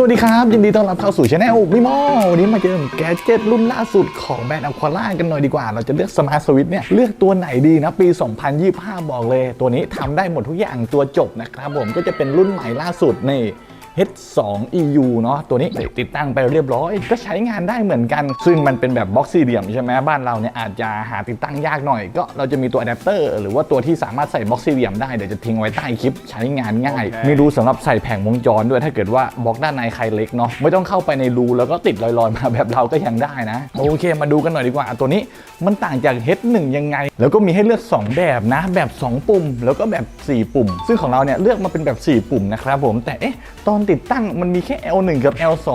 สวัสดีครับ ยินดีต้อนรับเข้าสู่ช anel มิโมวันนี้มาเจอแกเจ็ตรุ่นล่าสุดของแบรนด์อควาล่ากันหน่อยดีกว่า เราจะเลือกสมาร์ทสวิตเนี่ยเลือกตัวไหนดีนะปี 2025 บอกเลย ตัวนี้ทำได้หมดทุกอย่างตัวจบนะครับผมก็จะเป็นรุ่นใหม่ล่าสุดนี่ H2 EU เนาะตัวนี้ติดตั้งไปเรียบร้อย ก็ใช้งานได้เหมือนกัน ซึ่งมันเป็นแบบบล็อกสี่เหลี่ยมใช่ไหมบ้านเราเนี่ยอาจจะหาติดตั้งยากหน่อย ก็เราจะมีตัวอะแดปเตอร์หรือว่าตัวที่สามารถใส่บล็อกสี่เหลี่ยมได้เดี๋ยวจะทิ้งไว้ใต้คลิปใช้งานง่ายโอเคมีรูสำหรับใส่แผงวงจรด้วยถ้าเกิดว่าบล็อกด้านในใครเล็กเนาะไม่ต้องเข้าไปในรูแล้วก็ติดลอยๆมาแบบเราก็ยังได้นะโอเค มาดูกันหน่อยดีกว่าตัวนี้มันต่างจาก H1 ยังไง แล้วก็มีให้เลือก 2 แบบนะ แบบ 2 ปุ่ม แล้วก็แบบ 4 ปุ่ม ซึ่งของเราเนี่ยเลือกมาเป็นแบบ 4 ปุ่มนะครับผมแต่เอ๊ะตอนติดตั้งมันมีแค่ L1 กับ L2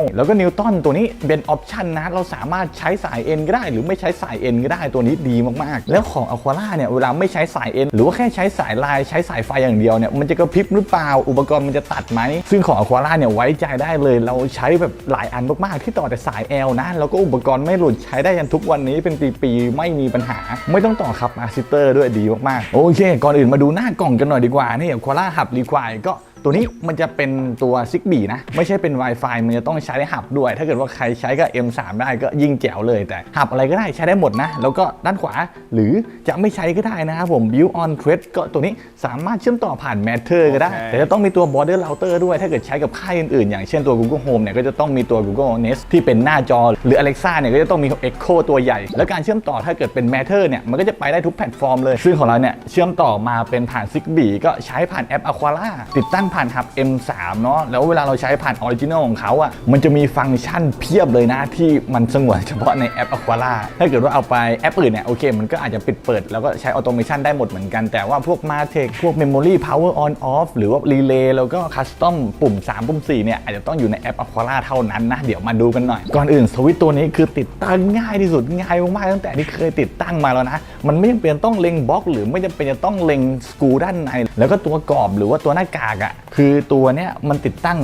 L แล้วก็นิวตันตัวนี้เป็นออปชันนะเราสามารถใช้สาย N ก็ได้ หรือไม่ใช้สาย N ก็ได้ตัวนี้ดีมากๆ แล้วของ Aquala เนี่ยเวลาไม่ใช้สาย N หรือว่าแค่ใช้สายลายใช้สายไฟอย่างเดียวเนี่ยมันจะกระพริบหรือเปล่าอุปกรณ์มันจะตัดไหมซึ่งของ Aquala เนี่ยไว้ใจได้เลย เราใช้แบบหลายอันมากๆที่ต่อแต่สาย L นะแล้วก็อุปกรณ์ไม่หลุดใช้ได้ยันทุกวันนี้เป็นปีๆไม่มีปัญหา ไม่ต้องต่อครับอาซิเตอร์ด้วยดีมากๆโอเค ก่อนอื่นมาดูหน้ากล่องกันหน่อยดีกว่านี่ Aquala Hub Require ก็ ตัวนี้มันจะเป็นตัว Zigbee นะ ไม่ใช่เป็น Wi-Fi มันจะต้องใช้หับด้วย ถ้าเกิดว่าใครใช้กับ M3 ได้ก็ยิ่งแจ๋วเลย แต่หับอะไรก็ได้ใช้ได้หมดนะ แล้วก็ด้านขวาหรือจะไม่ใช้ก็ได้นะครับผม Build on Thread ก็ตัวนี้สามารถเชื่อมต่อผ่าน Matter ก็ได้โอเคแต่จะต้องมีตัว Border Router ด้วย ถ้าเกิดใช้กับค่ายอื่นๆ อย่างเช่นตัว Google Home เนี่ยก็จะต้องมีตัว Google Nest ที่เป็นหน้าจอ หรือ Alexa เนี่ยก็จะต้องมี Echo ตัวใหญ่ แล้วการเชื่อมต่อถ้าเกิดเป็น Matter เนี่ยมันก็จะไปได้ทุกแพลตฟอร์มเลย ซึ่งของเราเนี่ยเชื่อมต่อมาเป็นผ่าน Zigbee ก็ใช้ผ่านแอป Aquala ติดตั้งผ่าน Hub M3 เนาะแล้วเวลาเราใช้ผ่านออริจินอลของเขาอะมันจะมีฟังก์ชันเพียบเลยนะที่มันสงวนเฉพาะในแอป Aquala ถ้าเกิดว่าเอาไปแอปอื่นเนี่ยโอเค มันก็อาจจะปิดเปิด แล้วก็ใช้ออโตเมชันได้หมดเหมือนกัน แต่ว่าพวก Martech พวก Memory Power On Off หรือว่า Relay แล้วก็ Custom ปุ่ม 3 ปุ่ม 4 เนี่ยอาจจะต้องอยู่ในแอป Aquala เท่านั้นนะ เดี๋ยวมาดูกันหน่อย ก่อนอื่นสวิตตัวนี้คือติดตั้งง่ายที่สุดง่ายมากๆตั้งแต่ที่เคยติดตั้งมาแล้วนะมันไม่จำเป็นต้องเล็งบล็อก หรือไม่จำเป็นจะต้องเล็งสกูด้านในแล้วก็ตัวกรอบหรือว่าตัวหน้ากากอะ่ะคือตัวเนี้ยมันติดตั้ง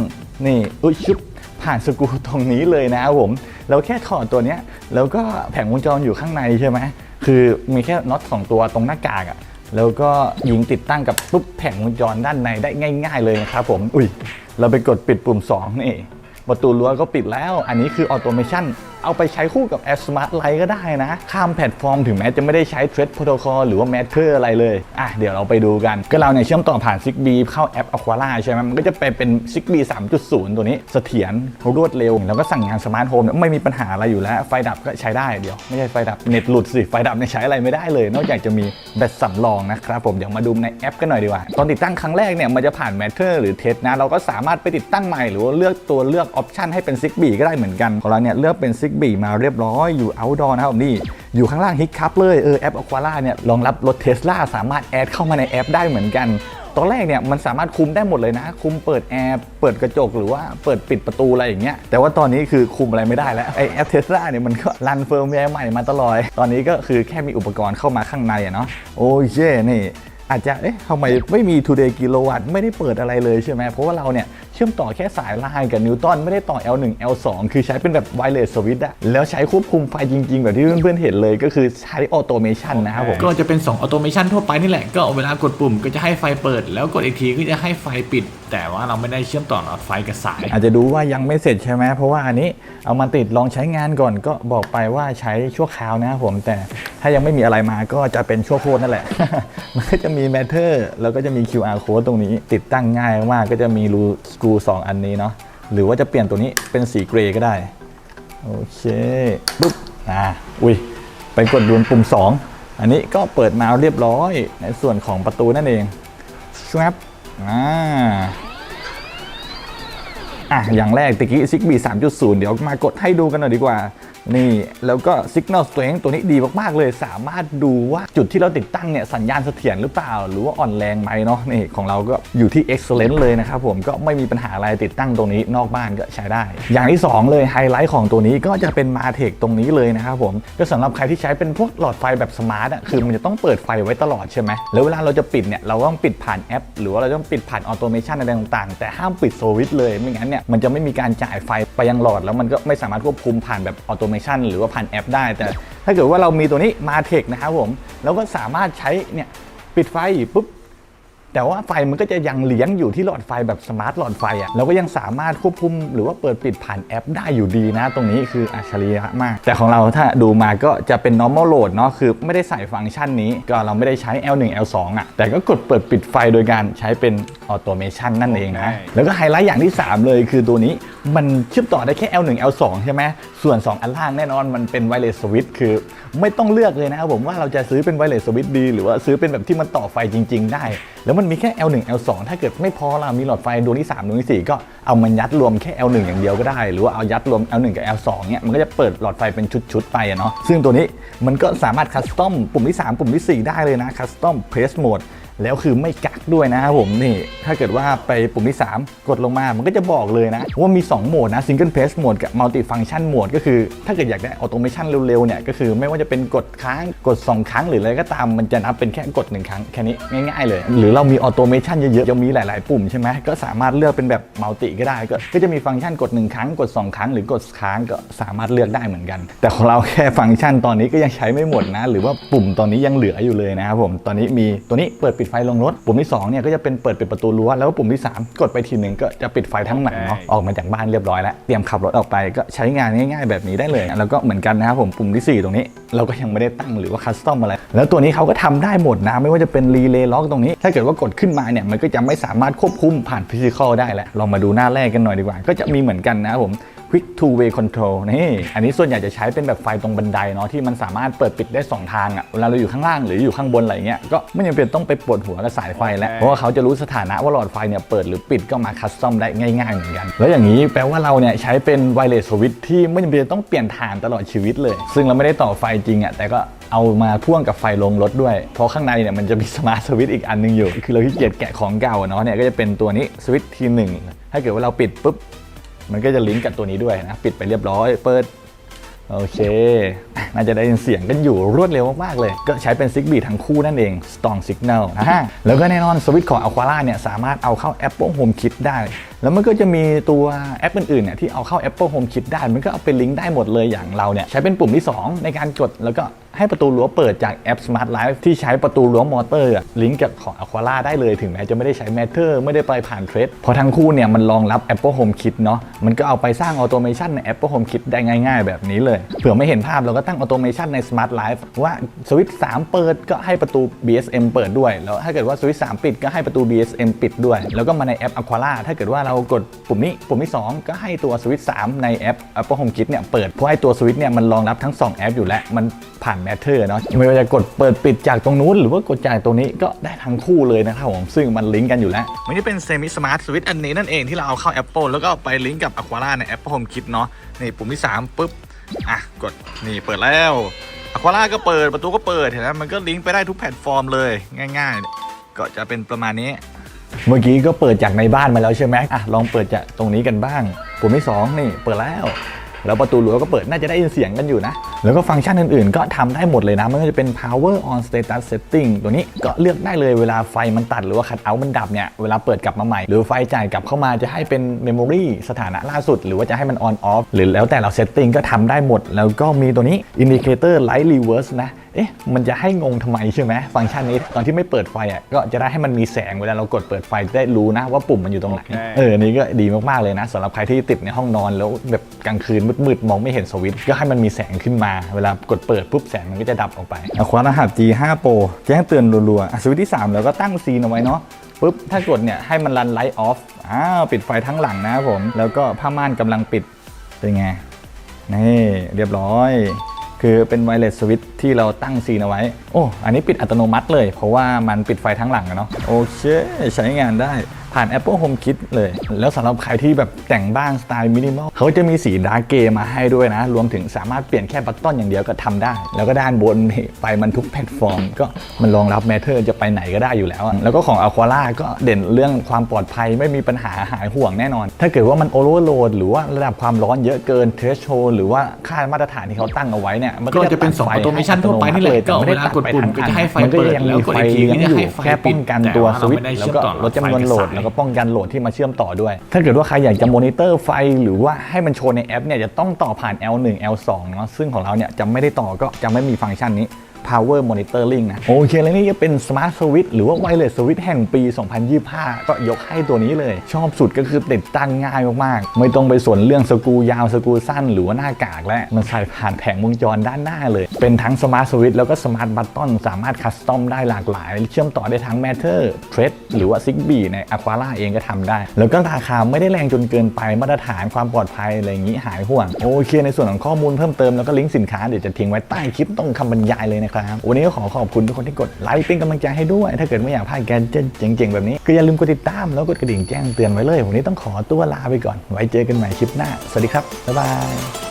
นี่อุ้ยชุบผ่านสกรูตรงนี้เลยนะครับผมเราแค่ถอดตัวเนี้ยแล้วก็แผงวงจรอยู่ข้างในใช่ไหมคือมีแค่น็อตสองตัวตรงหน้ากากอะ่ะแล้วก็ยิงติดตั้งกับปุ๊บแผงวงจรด้านในได้ง่าย ๆ เลยนะครับผมอุ้ยเราไปกดปิดปุ่ม2นี่ประตูรั้วก็ปิดแล้ว อันนี้คือออโตเมชัน เอาไปใช้คู่กับแอป Smart Light ก็ได้นะ ข้ามแพลตฟอร์มถึงแม้จะไม่ได้ใช้ Thread Protocol หรือว่า Matter อะไรเลยอะเดี๋ยวเราไปดูกัน ก็เราเนี่ยเชื่อมต่อผ่าน Zigbee เข้าแอป Aquala ใช่ไหมมันก็จะไปเป็น Zigbee 3.0 ตัวนี้เสถียรรวดเร็ว แล้วก็สั่งงานสมาร์ทโฮมไม่มีปัญหาอะไรอยู่แล้ว ไฟดับก็ใช้ได้เดี๋ยว ไม่ใช่ไฟดับเน็ตหลุดสิไฟดับเนี่ยใช้อะไรไม่ได้เลย นอกจากจะมีแบตสำรองนะครับผมเดี๋ยวมาดูในแอปกันหน่อยดีกว่า ตอนติดตั้งครั้งแรกเนี่ยมันจะผ่าน Matter หรือ Test นะเราก็สามารถไปติดตั้งใหม่หรือว่าเลือกตัวเลือกออปชันให้เป็น Zigbee ก็ได้เหมือนกันของเราเนี่ยเลือกเป็น Zigbee มาเรียบร้อยอยู่ outdoor นะครับนี่อยู่ข้างล่างฮิตคัพเลยเออแอป Aquala เนี่ยรองรับรถ Tesla สามารถแอดเข้ามาในแอปได้เหมือนกันตอนแรกเนี่ยมันสามารถคุมได้หมดเลยนะ คุมเปิดแอร์เปิดกระจกหรือว่าเปิดปิดประตูอะไรอย่างเงี้ยแต่ว่าตอนนี้คือคุมอะไรไม่ได้แล้วไอแอปเทสลาเนี่ยมันก็รันเฟิร์มแวร์ใหม่มาตลอดตอนนี้ก็คือแค่มีอุปกรณ์เข้ามาข้างในอะเนาะโอเคนี่ อาจจะ เอ๊ะทำไมไม่มี today กิโลวัตต์ไม่ได้เปิดอะไรเลยใช่ไหม เพราะว่าเราเนี่ย เชื่อมต่อแค่สายลายกับนิวตันไม่ได้ต่อ L1 L2 คือใช้เป็นแบบ wireless switch อะแล้วใช้ควบคุมไฟจริง ๆ แบบที่เพื่อนๆเห็นเลยก็คือใช้ออโตเมชันนะครับผม ก็จะเป็น 2 ออโตเมชันทั่วไปนี่แหละ ก็เวลากดปุ่มก็จะให้ไฟเปิด แล้วกดอีกทีก็จะให้ไฟปิด แต่ว่าเราไม่ได้เชื่อมต่อหลอดไฟกับสาย อาจจะดูว่ายังไม่เสร็จใช่ไหมเพราะว่าอันนี้เอามาติดลองใช้งานก่อนก็บอกไปว่าใช้ชั่วคราวนะครับผมแต่ถ้ายังไม่มีอะไรมาก็จะเป็นชั่วโคตรนั่นแหละมันก็จะมีี Matter แล้วก็จะมี QR code ตรงนี้ ติดตั้งง่ายมากก็จะมีรูสกรูสองอันนี้เนาะหรือว่าจะเปลี่ยนตัวนี้เป็นสีเกรย์ก็ได้ โอเคปุ๊บอ่าอุ้ยไปกดดูปุ่ม 2 อันนี้ก็เปิดมาเรียบร้อยในส่วนของประตูนั่นเองชวบอ่าอะอย่างแรกตะกี้ Zigbee 3.0 เดี๋ยวมากดให้ดูกันหน่อยดีกว่านี่แล้วก็ Signal Strength ตัวนี้ดีมากๆเลย สามารถดูว่าจุดที่เราติดตั้งเนี่ยสัญญาณเสถียรหรือเปล่า หรือว่าอ่อนแรงไหมเนาะนี่ของเราก็อยู่ที่ Excellent เลยนะครับผมก็ไม่มีปัญหาอะไรติดตั้งตรงนี้นอกบ้านก็ใช้ได้ อย่างที่ 2 เลยไฮไลท์ของตัวนี้ก็จะเป็น Martech ตรงนี้เลยนะครับผมก็สำหรับใครที่ใช้เป็นพวกหลอดไฟแบบสมาร์ทอะคือมันจะต้องเปิดไฟไว้ตลอดใช่ไหมแล้วเวลาเราจะปิดเนี่ยเราต้องปิดผ่านแอป หรือว่าเราต้องปิดผ่านออโตเมชันอะไรต่างๆ แต่ห้ามปิดสวิตช์เลยไม่งั้นเนี่ยมันจะไม่มีการจ่ายไฟไปยังหลอดแล้วมันก็ไม่สามารถควบคุมผ่านแบบออโตมชันหรือว่าผ่านแอปได้ แต่ถ้าเกิดว่าเรามีตัวนี้มาเทคนะครับผม แล้วก็สามารถใช้เนี่ยปิดไฟปุ๊บ แต่ว่าไฟมันก็จะยังเลี้ยงอยู่ที่หลอดไฟแบบสมาร์ทหลอดไฟอะเราก็ยังสามารถควบคุมหรือว่าเปิดปิดผ่านแอปได้อยู่ดีนะ ตรงนี้คืออัจฉริยะมาก แต่ของเราถ้าดูมาก็จะเป็น normal load เนาะคือไม่ได้ใส่ฟังก์ชันนี้ ก็เราไม่ได้ใช้ L1 L2 อะแต่ก็กดเปิดปิดไฟโดยการใช้เป็นออโตเมชันนั่นเองนะแล้วก็ไฮไลท์อย่างที่ 3 เลยคือตัวนี้มันเชื่อมต่อได้แค่ L1 L2 ใช่ไหมส่วน 2 อันล่างแน่นอนมันเป็นไวเลสสวิตคือไม่ต้องเลือกเลยนะครับผมว่าเราจะซื้อเป็นไวเลสสวิตดี หรือว่าซื้อเป็นแบบที่มันต่อไฟจริง ๆ ได้แล้วมันมีแค่ L1 L2 ถ้าเกิดไม่พอเรามีหลอดไฟดวงที่3ดวงที่4ก็เอามันยัดรวมแค่ L1 อย่างเดียวก็ได้ หรือว่าเอายัดรวม L1 กับ L2 เนี่ยมันก็จะเปิดหลอดไฟเป็นชุดๆไปอะเนาะซึ่งตัวนี้มันก็สามารถคัสตอมปุ่มที่ 3 ปุ่มที่ 4 ได้เลยนะคัสตอมเพรสโหมด แล้วคือไม่กักด้วยนะครับผมนี่ ถ้าเกิดว่าไปปุ่มที่ 3 กดลงมา มันก็จะบอกเลยนะ ว่ามี 2 โหมดนะ Single Press Mode กับ Multi Function Mode ก็คือ ถ้าเกิดอยากได้ Automation เร็วๆเนี่ยก็คือไม่ว่าจะเป็นกดค้างกด 2 ครั้งหรืออะไรก็ตามมันจะนับเป็นแค่กด 1 ครั้ง แค่นี้ง่ายๆเลย หรือเรามี Automation เยอะๆยังมีหลายๆ ปุ่มใช่ไหมก็สามารถเลือกเป็นแบบ Multi ก็ได้ก็ก็จะมีฟังก์ชันกด 1 ครั้ง กด 2 ครั้ง หรือกดค้างก็สามารถเลือกได้เหมือนกัน แต่ของเราแค่ฟังก์ชันตอนนี้ก็ยังใช้ไม่หมดนะ หรือว่าปุ่มตอนนี้ยังเหลืออยู่เลยนะครับผมตอนนี้มีตัวนี้เปิดปิดไฟลงรถ ปุ่มที่2เนี่ยก็จะเป็นเปิดปิดประตูรั้ว แล้วก็ปุ่มที่ 3 กดไปทีหนึ่งก็จะปิดไฟทั้งหลังเนาะ ออกมาจากบ้านเรียบร้อยแล้ว เตรียมขับรถออกไปก็ใช้งานง่าย ๆ แบบนี้ได้เลย แล้วก็เหมือนกันนะครับผมปุ่มที่ 4 ตรงนี้ เราก็ยังไม่ได้ตั้งหรือว่าคัสตอมอะไร แล้วตัวนี้เขาก็ทำได้หมดนะ ไม่ว่าจะเป็นรีเลย์ล็อกตรงนี้ ถ้าเกิดว่ากดขึ้นมาเนี่ยมันก็จะไม่สามารถควบคุมผ่านฟิสิกอลได้แล้วลองมาดูหน้าแรกกันหน่อยดีกว่า ก็จะมีเหมือนกันนะครับผม Quick Two Way Control นี่ อันนี้ส่วนใหญ่จะใช้เป็นแบบไฟตรงบันไดเนาะที่มันสามารถเปิดปิดได้ 2 ทางอะ่ะเวลาเราอยู่ข้างล่างหรืออยู่ข้างบนอะไรเงี้ยก็ไม่จำเป็นต้องไปปวดหัวกับสายไฟแล้วเพราะว่าเขาจะรู้สถานะว่าหลอดไฟเนี่ยเปิดหรือปิดก็มาคัสตอมได้ง่ายๆเหมือนกัน แล้วอย่างนี้แปลว่าเราเนี่ยใช้เป็นไวเลสสวิตที่ไม่จำเป็นต้องเปลี่ยนฐานตลอดชีวิตเลย ซึ่งเราไม่ได้ต่อไฟจริงอะ่ะแต่ก็เอามาพ่วงกับไฟลงรถด้วย เพราะข้างในเนี่ยมันจะมีสมาร์ทสวิตช์อีกอันหนึงอยู่ คือเราขี้เกียจแกะของเก่าอะเนาะเนี่ยก็จะเป็นตัวนี้สวิตช์ทีหนึ่งถ้าเกิดว่าเราปิดปุ๊บ มันก็จะลิงก์กับตัวนี้ด้วยนะ ปิดไปเรียบร้อย เปิด โอเค น่าจะได้ยินเสียงกันอยู่รวดเร็วมากๆเลย ก็ใช้เป็น Zigbee ทั้งคู่นั่นเอง Strong Signal นะฮะแล้วก็แน่นอนสวิตช์ของ Aquara เนี่ยสามารถเอาเข้า Apple Home Kit ได้ แล้วมันก็จะมีตัวแอปอื่นๆเนี่ยที่เอาเข้า Apple Home Kit ได้ มันก็เอาไปลิงก์ได้หมดเลยอย่างเราเนี่ยใช้เป็นปุ่มที่ 2 ในการกดแล้วก็ให้ประตูรั้วเปิดจากแอป Smart Life ที่ใช้ประตูรั้วมอเตอร์อะลิงก์กับของ Aquara ได้เลยถึงแม้จะไม่ได้ใช้ Matter ไม่ได้ไปผ่านเทรดเพราะทั้งคู่เนี่ยมันรองรับ Apple Home Kit เนาะมันก็เอาไปสร้างออโตเมชันใน Apple Home Kit ได้ง่าย ๆ แบบนี้เลยเผื่อไม่เห็นภาพเราก็ตั้งออโตเมชันใน Smart Life ว่าสวิตช์3เปิดก็ให้ประตู BSM เปิดด้วย แล้วถ้าเกิดว่าสวิตช์3ปิดก็ให้ประตู BSM ปิดด้วย แล้วก็มาในแอป Aquara ถ้าเกิดว่าเรากดปุ่มนี้ปุ่มที่ 2 ก็ให้ตัวสวิตช์3ในแอป Apple Home Kit เนี่ยเปิด เพราะไอ้ตัวสวิตช์เนี่ยมันรองรับทั้ง 2 แอปอยู่แล้ว มันผ่าน Matter เนาะไม่ว่าจะกดเปิดปิดจากตรงนู้น หรือว่ากดจากตรงนี้ก็ได้ทั้งคู่เลยนะครับผมซึ่งมันลิงก์กันอยู่แล้วมันจะเป็น Semi Smart Switch อันนี้นั่นเองที่เราเอาเข้า Apple แล้วก็ไปลิงก์กับ Aquara ใน Apple Home Kit เนาะนี่ปุ่มที่3ปุ๊บ อะกดนี่เปิดแล้วอะควาล่าก็เปิดประตูก็เปิดเห็นไหมมันก็ลิงก์ไปได้ทุกแพลตฟอร์มเลยง่าย ๆ ก็จะเป็นประมาณนี้ เมื่อกี้ก็เปิดจากในบ้านมาแล้วใช่ไหมอะลองเปิดจากตรงนี้กันบ้างปุ่มที่2นี่เปิดแล้ว แล้วประตูรั้วก็เปิดน่าจะได้ยินเสียงกันอยู่นะ แล้วก็ฟังก์ชันอื่นๆ ก็ทำได้หมดเลยนะไม่ว่าจะเป็น power on status setting ตัวนี้ก็เลือกได้เลยเวลาไฟมันตัดหรือว่าคัดเอามันดับเนี่ยเวลาเปิดกลับมาใหม่ หรือไฟจ่ายกลับเข้ามาจะให้เป็น memory สถานะล่าสุด หรือว่าจะให้มัน on off หรือแล้วแต่เรา setting ก็ทำได้หมด แล้วก็มีตัวนี้ indicator light reverse นะเอ๊ะมันจะให้งงทำไมใช่ไหมฟังก์ชันนี้ตอนที่ไม่เปิดไฟอะก็จะได้ให้มันมีแสงเวลาเรากดเปิดไฟจะได้รู้นะว่าปุ่มมันอยู่ตรงไหนเออนี่ก็ดีมากๆเลยนะสำหรับใครที่ติดในห้องนอนแล้วแบบกลางคืนมืดๆมองไม่เห็นสวิตช์ก็ให้มันมีแสงขึ้นมาเวลากดเปิดปุ๊บแสงมันก็จะดับออกไปเอาคว้ารหัส G5 Pro แจ้งเตือนรัวๆอสวิตช์ที่3เราก็ตั้งซีนเอาไว้เนาะปุ๊บถ้ากดเนี่ยให้มันรันไลท์ออฟอ้าวปิดไฟทั้งหลังนะครับผม แล้วก็ผ้าม่านกำลังปิดเป็นไง นี่เรียบร้อย คือเป็นไวเลสสวิตที่เราตั้งซีนเอาไว้ โอ้ อันนี้ปิดอัตโนมัติเลย เพราะว่ามันปิดไฟทั้งหลังอะเนาะโอเค ใช้งานได้ ผ่าน Apple Home Kit เลย แล้วสำหรับใครที่แบบแต่งบ้านสไตล์มินิมอลเขาจะมีสีดาร์กเกมาให้ด้วยนะ รวมถึงสามารถเปลี่ยนแค่บัตตอนอย่างเดียวก็ทำได้ แล้วก็ด้านบนนี่ไฟมันทุกแพลตฟอร์ม ก็มันรองรับแมทเทอร์จะไปไหนก็ได้อยู่แล้วอะแล้วก็ของ Aquara ก็เด่นเรื่องความปลอดภัยไม่มีปัญหาหายห่วงแน่นอน ถ้าเกิดว่ามันโอเวอร์โหลดหรือว่าระดับความร้อนเยอะเกินเทสโชหรือว่าค่ามาตรฐานที่เขาตั้งเอาไว้เนี่ยมันก็จะเป็นสองตัดไฟ automation ทั่วไปนี่แหละก็เวลากดปุ่มก็จะให้ไฟมันก็เปิดยังแล้วมีกดไฟอีกทีเลี้ยงก็จะอยู่ให้ไฟแค่ป้องกันตัวแต่ว่าสวิตช์เราไม่ได้แล้วเชื่อมก็ต่อลดจำนวนโหลดไฟกับสายแล้วก็ป้องกันโหลดที่มาเชื่อมต่อด้วย ถ้าเกิดว่าใครอยากจะมอนิเตอร์ไฟ หรือว่าให้มันโชว์ในแอปเนี่ยจะต้องต่อผ่าน L1 L2 เนาะซึ่งของเราเนี่ยจะไม่ได้ต่อก็จะไม่มีฟังก์ชันนี้ power monitoring นะโอเคแล้วนี่จะเป็น smart switch หรือว่า wireless switch แห่งปี 2025 ก็ยกให้ตัวนี้เลย ชอบสุดก็คือติดตั้งง่ายมากๆ ไม่ต้องไปสนเรื่องสกูยาวสกูสั้น หรือว่าหน้ากากและมันใส่ผ่านแผงวงจรด้านหน้าเลย เป็นทั้ง smart switch แล้วก็ smart button สามารถคัสตอมได้หลากหลาย เชื่อมต่อได้ทั้ง matter thread หรือว่า zigbee ใน aquara เองก็ทำได้ แล้วก็ราคาไม่ได้แรงจนเกินไปมาตรฐานความปลอดภัยอะไรอย่างนี้หายห่วงโอเค ในส่วนของข้อมูลเพิ่มเติมแล้วก็ลิงก์สินค้าเดี๋ยวจะทิ้งไว้ใต้คลิปตรงคำบรรยายเลยนะครับ วันนี้ก็ขอขอบคุณทุกคนที่กดไลค์เป็นกำลังใจให้ด้วย ถ้าเกิดไม่อยากพลาดแกนเจ๋งๆแบบนี้ก็อย่าลืมกดติดตามแล้วกดกระดิ่งแจ้งเตือนไว้เลย วันนี้ต้องขอตัวลาไปก่อน ไว้เจอกันใหม่คลิปหน้า สวัสดีครับ บ๊ายบาย